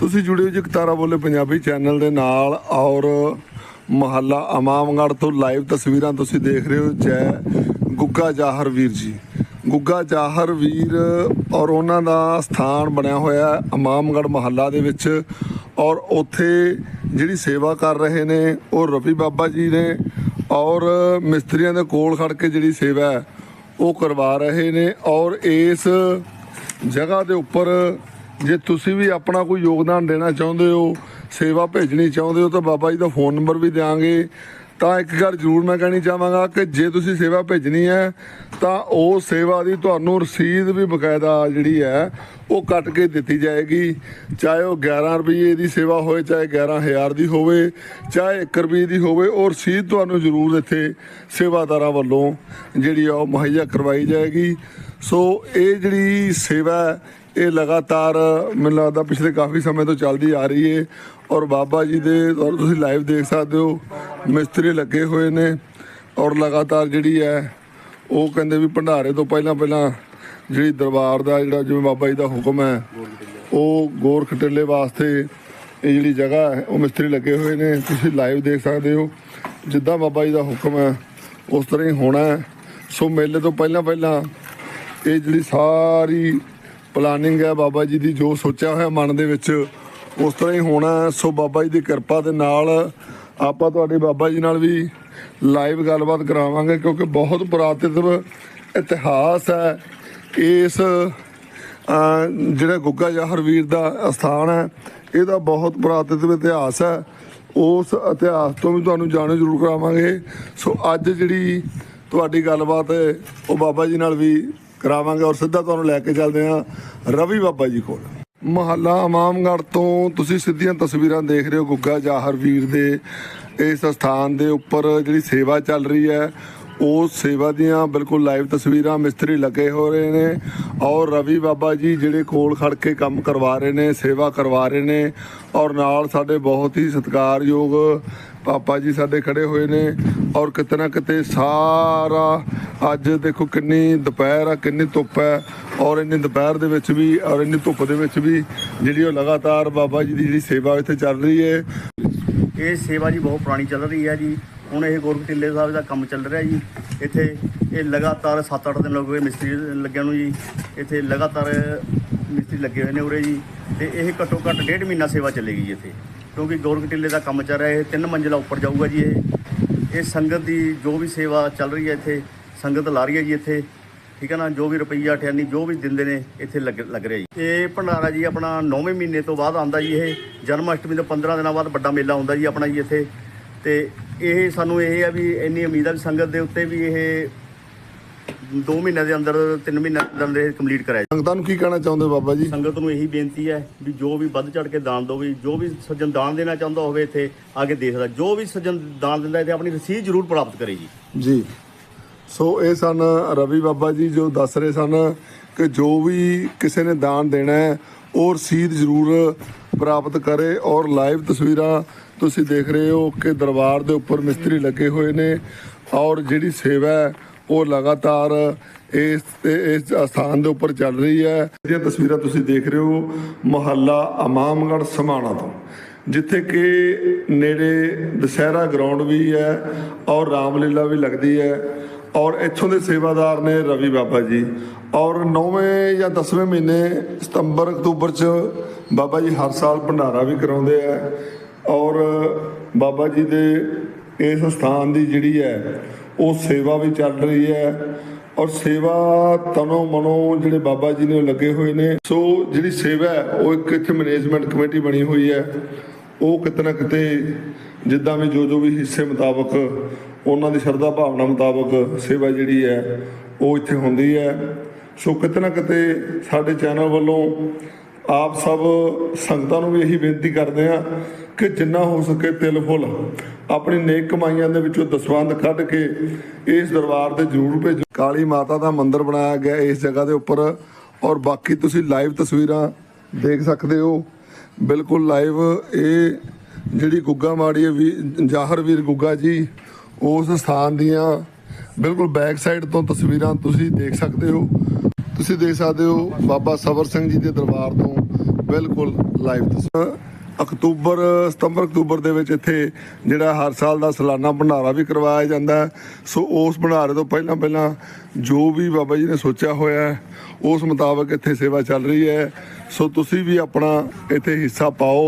ਤੁਸੀਂ ਜੁੜੇ ਹੋ ਜੀ ਤਾਰਾ ਬੋਲੇ ਪੰਜਾਬੀ ਚੈਨਲ ਦੇ ਨਾਲ ਔਰ ਮਹੱਲਾ ਇਮਾਮਗੜ੍ਹ ਤੋਂ ਲਾਈਵ ਤਸਵੀਰਾਂ ਤੁਸੀਂ ਦੇਖ ਰਹੇ ਹੋ, ਜੈ ਗੁੱਗਾ ਜਾਹਰ ਵੀਰ ਜੀ। ਗੁੱਗਾ ਜਾਹਰ ਵੀਰ ਔਰ ਉਹਨਾਂ ਦਾ ਸਥਾਨ ਬਣਿਆ ਹੋਇਆ ਹੈ ਇਮਾਮਗੜ੍ਹ ਮਹੱਲਾ ਦੇ ਵਿੱਚ ਔਰ ਉੱਥੇ ਜਿਹੜੀ ਸੇਵਾ ਕਰ ਰਹੇ ਨੇ, ਉਹ ਰਵੀ ਬਾਬਾ ਜੀ ਨੇ ਔਰ ਮਿਸਤਰੀਆਂ ਦੇ ਕੋਲ ਖੜ ਕੇ ਜਿਹੜੀ ਸੇਵਾ ਉਹ ਕਰਵਾ ਰਹੇ ਨੇ ਔਰ ਇਸ ਜਗ੍ਹਾ ਦੇ ਉੱਪਰ ਜੇ ਤੁਸੀਂ ਵੀ ਆਪਣਾ ਕੋਈ ਯੋਗਦਾਨ ਦੇਣਾ ਚਾਹੁੰਦੇ ਹੋ, ਸੇਵਾ ਭੇਜਣੀ ਚਾਹੁੰਦੇ ਹੋ, ਤਾਂ ਬਾਬਾ ਜੀ ਦਾ ਫੋਨ ਨੰਬਰ ਵੀ ਦਿਆਂਗੇ। ਤਾਂ ਇੱਕ ਗੱਲ ਜ਼ਰੂਰ ਮੈਂ ਕਹਿਣੀ ਚਾਹਾਂਗਾ ਕਿ ਜੇ ਤੁਸੀਂ ਸੇਵਾ ਭੇਜਣੀ ਹੈ, ਤਾਂ ਉਹ ਸੇਵਾ ਦੀ ਤੁਹਾਨੂੰ ਰਸੀਦ ਵੀ ਬਕਾਇਦਾ ਜਿਹੜੀ ਹੈ, ਉਹ ਕੱਟ ਕੇ ਦਿੱਤੀ ਜਾਏਗੀ। ਚਾਹੇ ਉਹ 11 ਰੁਪਏ ਦੀ ਸੇਵਾ ਹੋਵੇ, ਚਾਹੇ 11000 ਦੀ ਹੋਵੇ, ਚਾਹੇ 1 ਰੁਪਏ ਦੀ ਹੋਵੇ, ਉਹ ਰਸੀਦ ਤੁਹਾਨੂੰ ਜ਼ਰੂਰ ਇੱਥੇ ਸੇਵਾਦਾਰਾਂ ਵੱਲੋਂ ਜਿਹੜੀ ਆ ਉਹ ਮੁਹੱਈਆ ਕਰਵਾਈ ਜਾਏਗੀ। ਸੋ ਇਹ ਜਿਹੜੀ ਸੇਵਾ ਇਹ ਲਗਾਤਾਰ ਮੈਨੂੰ ਲੱਗਦਾ ਪਿਛਲੇ ਕਾਫੀ ਸਮੇਂ ਤੋਂ ਚੱਲਦੀ ਆ ਰਹੀ ਹੈ ਔਰ ਬਾਬਾ ਜੀ ਦੇ ਔਰ ਤੁਸੀਂ ਲਾਈਵ ਦੇਖ ਸਕਦੇ ਹੋ, ਮਿਸਤਰੀ ਲੱਗੇ ਹੋਏ ਨੇ ਔਰ ਲਗਾਤਾਰ ਜਿਹੜੀ ਹੈ, ਉਹ ਕਹਿੰਦੇ ਵੀ ਭੰਡਾਰੇ ਤੋਂ ਪਹਿਲਾਂ ਪਹਿਲਾਂ ਜਿਹੜੀ ਦਰਬਾਰ ਦਾ ਜਿਹੜਾ ਜਿਵੇਂ ਬਾਬਾ ਜੀ ਦਾ ਹੁਕਮ ਹੈ, ਉਹ ਗੋਰ ਖਟੇਲੇ ਵਾਸਤੇ ਇਹ ਜਿਹੜੀ ਜਗ੍ਹਾ ਹੈ, ਉਹ ਮਿਸਤਰੀ ਲੱਗੇ ਹੋਏ ਨੇ। ਤੁਸੀਂ ਲਾਈਵ ਦੇਖ ਸਕਦੇ ਹੋ, ਜਿੱਦਾਂ ਬਾਬਾ ਜੀ ਦਾ ਹੁਕਮ ਹੈ, ਉਸ ਤਰ੍ਹਾਂ ਹੀ ਹੋਣਾ ਹੈ। ਸੋ ਮੇਲੇ ਤੋਂ ਪਹਿਲਾਂ ਪਹਿਲਾਂ ਇਹ ਜਿਹੜੀ ਸਾਰੀ ਪਲਾਨਿੰਗ ਹੈ ਬਾਬਾ ਜੀ ਦੀ, ਜੋ ਸੋਚਿਆ ਹੋਇਆ ਮਨ ਦੇ ਵਿੱਚ, ਉਸ ਤਰ੍ਹਾਂ ਹੀ ਹੋਣਾ ਸੋ ਬਾਬਾ ਜੀ ਦੀ ਕਿਰਪਾ ਦੇ ਨਾਲ ਆਪਾਂ ਤੁਹਾਡੇ ਬਾਬਾ ਜੀ ਨਾਲ ਵੀ ਲਾਈਵ ਗੱਲਬਾਤ ਕਰਾਵਾਂਗੇ, ਕਿਉਂਕਿ ਬਹੁਤ ਪੁਰਾਤਨਤਮ ਇਤਿਹਾਸ ਹੈ। ਇਸ ਜਿਹੜਾ ਗੁੱਗਾ ਜਾਹਰ ਵੀਰ ਦਾ ਸਥਾਨ ਹੈ, ਇਹਦਾ ਬਹੁਤ ਪੁਰਾਤਨਤਮ ਇਤਿਹਾਸ ਹੈ। ਉਸ ਇਤਿਹਾਸ ਤੋਂ ਵੀ ਤੁਹਾਨੂੰ ਜਾਣੂ ਜ਼ਰੂਰ ਕਰਾਵਾਂਗੇ। ਸੋ ਅੱਜ ਜਿਹੜੀ ਤੁਹਾਡੀ ਗੱਲਬਾਤ ਹੈ, ਉਹ ਬਾਬਾ ਜੀ ਨਾਲ ਵੀ ਕਰਾਵਾਂਗੇ ਔਰ ਸਿੱਧਾ ਤੁਹਾਨੂੰ ਲੈ ਕੇ ਚੱਲਦੇ ਹਾਂ ਰਵੀ ਬਾਬਾ ਜੀ ਕੋਲ। ਮਹੱਲਾ ਇਮਾਮਗੜ੍ਹ ਤੋਂ ਤੁਸੀਂ ਸਿੱਧੀਆਂ ਤਸਵੀਰਾਂ ਦੇਖ ਰਹੇ ਹੋ ਗੁੱਗਾ ਜਾਹਰ ਵੀਰ ਦੇ ਇਸ ਸਥਾਨ ਦੇ ਉੱਪਰ ਜਿਹੜੀ ਸੇਵਾ ਚੱਲ ਰਹੀ ਹੈ ਉਸ ਸੇਵਾ ਦੀਆਂ ਬਿਲਕੁਲ ਲਾਈਵ ਤਸਵੀਰਾਂ ਮਿਸਤਰੀ ਲੱਗੇ ਹੋ ਰਹੇ ਨੇ ਔਰ ਰਵੀ ਬਾਬਾ ਜੀ ਜਿਹੜੇ ਕੋਲ ਖੜ ਕੇ ਕੰਮ ਕਰਵਾ ਰਹੇ ਨੇ, ਸੇਵਾ ਕਰਵਾ ਰਹੇ ਨੇ ਔਰ ਨਾਲ ਸਾਡੇ ਬਹੁਤ ਹੀ ਸਤਿਕਾਰਯੋਗ ਪਾਪਾ ਜੀ ਸਾਡੇ ਖੜੇ ਹੋਏ ਨੇ ਔਰ ਕਿਤੇ ਨਾ ਕਿਤੇ ਸਾਰਾ ਅੱਜ ਦੇਖੋ ਕਿੰਨੀ ਦੁਪਹਿਰ ਆ, ਕਿੰਨੀ ਧੁੱਪ ਹੈ ਔਰ ਇੰਨੀ ਦੁਪਹਿਰ ਦੇ ਵਿੱਚ ਵੀ ਔਰ ਇੰਨੀ ਧੁੱਪ ਦੇ ਵਿੱਚ ਵੀ ਜਿਹੜੀ ਉਹ ਲਗਾਤਾਰ ਬਾਬਾ ਜੀ ਦੀ ਜਿਹੜੀ ਸੇਵਾ ਇੱਥੇ ਚੱਲ ਰਹੀ ਹੈ ਇਹ ਸੇਵਾ ਜੀ ਬਹੁਤ ਪੁਰਾਣੀ ਚੱਲ ਰਹੀ ਹੈ ਜੀ। ਹੁਣ ਇਹ ਗੋਰਖ ਸਾਹਿਬ ਦਾ ਕੰਮ ਚੱਲ ਰਿਹਾ ਜੀ। ਇੱਥੇ ਇਹ ਲਗਾਤਾਰ 7-8 ਦਿਨ ਲੱਗੇ ਮਿਸਤਰੀ ਲੱਗਿਆ ਨੂੰ ਜੀ। ਇੱਥੇ ਲਗਾਤਾਰ ਮਿਸਤਰੀ ਲੱਗੇ ਹੋਏ ਨੇ ਉਰੇ ਜੀ। ਤੇ ਇਹ ਘੱਟੋ ਘੱਟ ਡੇਢ ਮਹੀਨਾ ਸੇਵਾ ਚੱਲੇਗੀ ਜੀ ਇੱਥੇ। ਕਿਉਂਕਿ ਗੋਰਖ ਟਿੱਲੇ ਦਾ ਕੰਮ ਚੱਲ ਰਿਹਾ, ਇਹ ਤਿੰਨ ਮੰਜ਼ਿਲਾ ਉੱਪਰ ਜਾਊਗਾ ਜੀ ਇਹ। ਇਹ ਸੰਗਤ ਦੀ ਜੋ ਵੀ ਸੇਵਾ ਚੱਲ ਰਹੀ ਹੈ ਇੱਥੇ ਸੰਗਤ ਲਾ ਰਹੀ ਹੈ ਜੀ ਇੱਥੇ। ਠੀਕ ਹੈ ਨਾ? ਜੋ ਵੀ ਰੁਪਈਆ ਠਿਆਨੀ ਜੋ ਵੀ ਦਿੰਦੇ ਨੇ ਇੱਥੇ ਲੱਗ ਲੱਗ ਰਿਹਾ ਜੀ। ਇਹ ਭੰਡਾਰਾ ਜੀ ਆਪਣਾ 9ਵੇਂ ਮਹੀਨੇ ਤੋਂ ਬਾਅਦ ਆਉਂਦਾ ਜੀ ਇਹ। ਜਨਮ ਅਸ਼ਟਮੀ ਤੋਂ 15 ਦਿਨਾਂ ਬਾਅਦ ਵੱਡਾ ਮੇਲਾ ਹੁੰਦਾ ਜੀ ਆਪਣਾ ਜੀ ਇੱਥੇ। ਤੇ ਇਹ ਸਾਨੂੰ ਇਹ ਹੈ ਵੀ ਇੰਨੀ ਉਮੀਦ ਆ ਵੀ ਸੰਗਤ ਦੇ ਉੱਤੇ ਵੀ ਇਹ 2 ਮਹੀਨਿਆਂ ਦੇ ਅੰਦਰ 3 ਮਹੀਨਿਆਂ ਦੇ ਅੰਦਰ ਇਹ ਕੰਪਲੀਟ ਕਰਾਇਆ ਸੰਗਤਾਂ ਨੂੰ ਕੀ ਕਹਿਣਾ ਚਾਹੁੰਦੇ ਬਾਬਾ ਜੀ? ਸੰਗਤ ਨੂੰ ਇਹੀ ਬੇਨਤੀ ਹੈ ਵੀ ਜੋ ਵੀ ਵੱਧ ਚੜ ਕੇ ਦਾਨ ਦਿਓ ਵੀ ਜੋ ਵੀ ਸੱਜਣ ਦਾਨ ਦੇਣਾ ਚਾਹੁੰਦਾ ਹੋਵੇ ਇੱਥੇ ਆ ਕੇ ਦੇਖਦਾ ਜੋ ਵੀ ਸੱਜਣ ਦਾਨ ਦਿੰਦਾ ਇੱਥੇ ਆਪਣੀ ਰਸੀਦ ਜ਼ਰੂਰ ਪ੍ਰਾਪਤ ਕਰੇ ਜੀ। ਜੀ। ਸੋ ਇਹ ਸਨ ਰਵੀ ਬਾਬਾ ਜੀ ਜੋ ਦੱਸ ਰਹੇ ਸਨ ਕਿ ਜੋ ਵੀ ਕਿਸੇ ਨੇ ਦਾਨ ਦੇਣਾ ਹੈ, ਉਹ ਰਸੀਦ ਜ਼ਰੂਰ ਪ੍ਰਾਪਤ ਕਰੇ ਔਰ ਲਾਈਵ ਤਸਵੀਰਾਂ ਤੁਸੀਂ ਦੇਖ ਰਹੇ ਹੋ ਕਿ ਦਰਬਾਰ ਦੇ ਉੱਪਰ ਮਿਸਤਰੀ ਲੱਗੇ ਹੋਏ ਨੇ ਔਰ ਜਿਹੜੀ ਸੇਵਾ ਹੈ, ਉਹ ਲਗਾਤਾਰ ਇਸ ਇਸ ਸਥਾਨ ਦੇ ਉੱਪਰ ਚੱਲ ਰਹੀ ਹੈ। ਇਹਦੀਆਂ ਤਸਵੀਰਾਂ ਤੁਸੀਂ ਦੇਖ ਰਹੇ ਹੋ ਮੁਹੱਲਾ ਇਮਾਮਗੜ੍ਹ ਸਮਾਣਾ ਤੋਂ, ਜਿੱਥੇ ਕਿ ਨੇੜੇ ਦਸ਼ਹਿਰਾ ਗਰਾਊਂਡ ਵੀ ਹੈ ਔਰ ਰਾਮਲੀਲਾ ਵੀ ਲੱਗਦੀ ਹੈ। ਔਰ ਇੱਥੋਂ ਦੇ ਸੇਵਾਦਾਰ ਨੇ ਰਵੀ ਬਾਬਾ ਜੀ। ਔਰ 9ਵੇਂ ਜਾਂ 10ਵੇਂ ਮਹੀਨੇ ਸਤੰਬਰ, ਅਕਤੂਬਰ ਚ ਬਾਬਾ ਜੀ ਹਰ ਸਾਲ ਭੰਡਾਰਾ ਵੀ ਕਰਾਉਂਦੇ ਆ। ਔਰ ਬਾਬਾ ਜੀ ਦੇ ਇਸ ਸਥਾਨ ਦੀ ਜਿਹੜੀ ਹੈ, ਉਹ ਸੇਵਾ ਵੀ ਚੱਲ ਰਹੀ ਹੈ। ਔਰ ਸੇਵਾ ਤਨੋ ਮਨੋ ਜਿਹੜੇ ਬਾਬਾ ਜੀ ਨੇ ਉਹ ਲੱਗੇ ਹੋਏ ਨੇ, ਸੋ ਜਿਹੜੀ ਸੇਵਾ ਉਹ ਇੱਕ ਇੱਥੇ ਮੈਨੇਜਮੈਂਟ ਕਮੇਟੀ ਬਣੀ ਹੋਈ ਹੈ। ਉਹ ਕਿਤੇ ਨਾ ਕਿਤੇ ਜਿੱਦਾਂ ਵੀ ਜੋ ਜੋ ਵੀ ਹਿੱਸੇ ਮੁਤਾਬਕ ਉਹਨਾਂ ਦੀ ਸ਼ਰਧਾ ਭਾਵਨਾ ਮੁਤਾਬਕ ਸੇਵਾ ਜਿਹੜੀ ਹੈ, ਉਹ ਇੱਥੇ ਹੁੰਦੀ ਹੈ। ਸੋ ਕਿਤੇ ਨਾ ਕਿਤੇ ਸਾਡੇ ਚੈਨਲ ਵੱਲੋਂ ਆਪ ਸਭ ਸੰਗਤਾਂ ਨੂੰ ਵੀ ਇਹੀ ਬੇਨਤੀ ਕਰਦੇ ਆ ਕਿ ਜਿੰਨਾ ਹੋ ਸਕੇ ਤਿਲ ਫੁੱਲ ਆਪਣੀ ਨੇਕ ਕਮਾਈਆਂ ਦੇ ਵਿੱਚੋਂ ਦਸਵੰਧ ਕੱਢ ਕੇ ਇਸ ਦਰਬਾਰ ਤੇ ਜ਼ਰੂਰ ਭੇਜੋ। ਕਾਲੀ ਮਾਤਾ ਦਾ ਮੰਦਿਰ ਬਣਾਇਆ ਗਿਆ ਇਸ ਜਗ੍ਹਾ ਦੇ ਉੱਪਰ ਔਰ ਬਾਕੀ ਤੁਸੀਂ ਲਾਈਵ ਤਸਵੀਰਾਂ ਦੇਖ ਸਕਦੇ ਹੋ। ਬਿਲਕੁਲ ਲਾਈਵ ਇਹ ਜਿਹੜੀ ਗੁੱਗਾ ਮਾੜੀ ਹੈ ਵੀ, ਜਾਹਰ ਵੀਰ ਗੁੱਗਾ ਜੀ ਉਸ ਸਥਾਨ ਦੀਆਂ ਬਿਲਕੁਲ ਬੈਕ ਸਾਈਡ ਤੋਂ ਤਸਵੀਰਾਂ ਤੁਸੀਂ ਦੇਖ ਸਕਦੇ ਹੋ। ਤੁਸੀਂ ਦੇਖ ਸਕਦੇ ਹੋ ਬਾਬਾ ਸਬਰ ਸਿੰਘ ਜੀ ਦੇ ਦਰਬਾਰ ਤੋਂ ਬਿਲਕੁਲ ਲਾਈਵ ਤਸਵੀਰ। ਅਕਤੂਬਰ, ਸਤੰਬਰ, ਅਕਤੂਬਰ ਦੇ ਵਿੱਚ ਇੱਥੇ ਜਿਹੜਾ ਹਰ ਸਾਲ ਦਾ ਸਾਲਾਨਾ ਭੰਡਾਰਾ ਵੀ ਕਰਵਾਇਆ ਜਾਂਦਾ ਸੋ ਉਸ ਭੰਡਾਰੇ ਤੋਂ ਪਹਿਲਾਂ ਪਹਿਲਾਂ ਜੋ ਵੀ ਬਾਬਾ ਜੀ ਨੇ ਸੋਚਿਆ ਹੋਇਆ ਉਸ ਮੁਤਾਬਕ ਇੱਥੇ ਸੇਵਾ ਚੱਲ ਰਹੀ ਹੈ। ਸੋ ਤੁਸੀਂ ਵੀ ਆਪਣਾ ਇੱਥੇ ਹਿੱਸਾ ਪਾਓ।